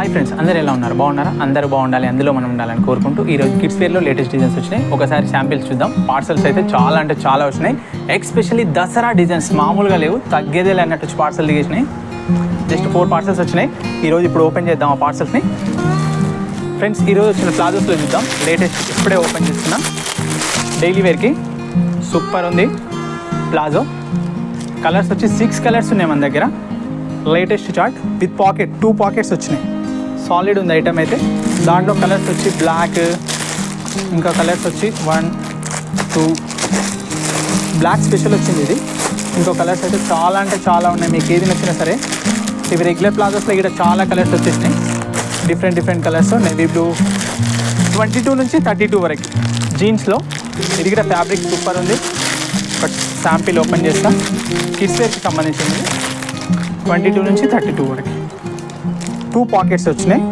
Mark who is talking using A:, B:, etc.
A: Hi friends అందరూ ఎలా ఉన్నారు? బాగున్నారా? అందరూ బాగుండాలి అందులో మనం ఉండాలని కోరుకుంటూ ఈరోజు కిడ్స్ వేర్లో లేటెస్ట్ డిజైన్స్ వచ్చినాయి. ఒకసారి శాంపిల్స్ చూద్దాం. పార్సల్స్ అయితే చాలా అంటే చాలా వచ్చినాయి. ఎక్స్పెషల్లీ దసరా డిజైన్స్ మామూలుగా లేవు తగ్గేదే అన్నట్టు వచ్చి పార్సల్ దిగేసినాయి. జస్ట్ ఫోర్ పార్సల్స్ వచ్చినాయి. ఈరోజు ఇప్పుడు ఓపెన్ చేద్దాం ఆ పార్సల్స్ని ఫ్రెండ్స్ ఈరోజు వచ్చిన ప్లాజోస్లో చూద్దాం. లేటెస్ట్ ఇప్పుడే ఓపెన్ చేస్తున్నా డైలీ వేర్కి సూపర్ ఉంది ప్లాజో కలర్స్ వచ్చి సిక్స్ కలర్స్ ఉన్నాయి మన దగ్గర. Latest chart with pocket two pockets వచ్చినాయి. సాలిడ్ ఉంది ఐటమ్ అయితే. దాంట్లో కలర్స్ వచ్చి బ్లాక్ ఇంకా కలర్స్ వచ్చి వన్ టూ బ్లాక్ స్పెషల్ వచ్చింది ఇది. ఇంకో కలర్స్ అయితే చాలా అంటే చాలా ఉన్నాయి. మీకు ఏది నచ్చినా సరే. ఇవి రెగ్యులర్ ప్లాజోస్లో ఇక్కడ చాలా కలర్స్ వచ్చేసినాయి. Different different colours navy blue twenty two నుంచి థర్టీ టూ వరకు జీన్స్లో ఇది కూడా ఫ్యాబ్రిక్ సూపర్ ఉంది. బట్ శాంపిల్ ఓపెన్ చేస్తాం. కిడ్స్ వేర్కి సంబంధించింది. ట్వంటీ టూ నుంచి థర్టీ టూ వరకు. టూ పాకెట్స్ వచ్చినాయి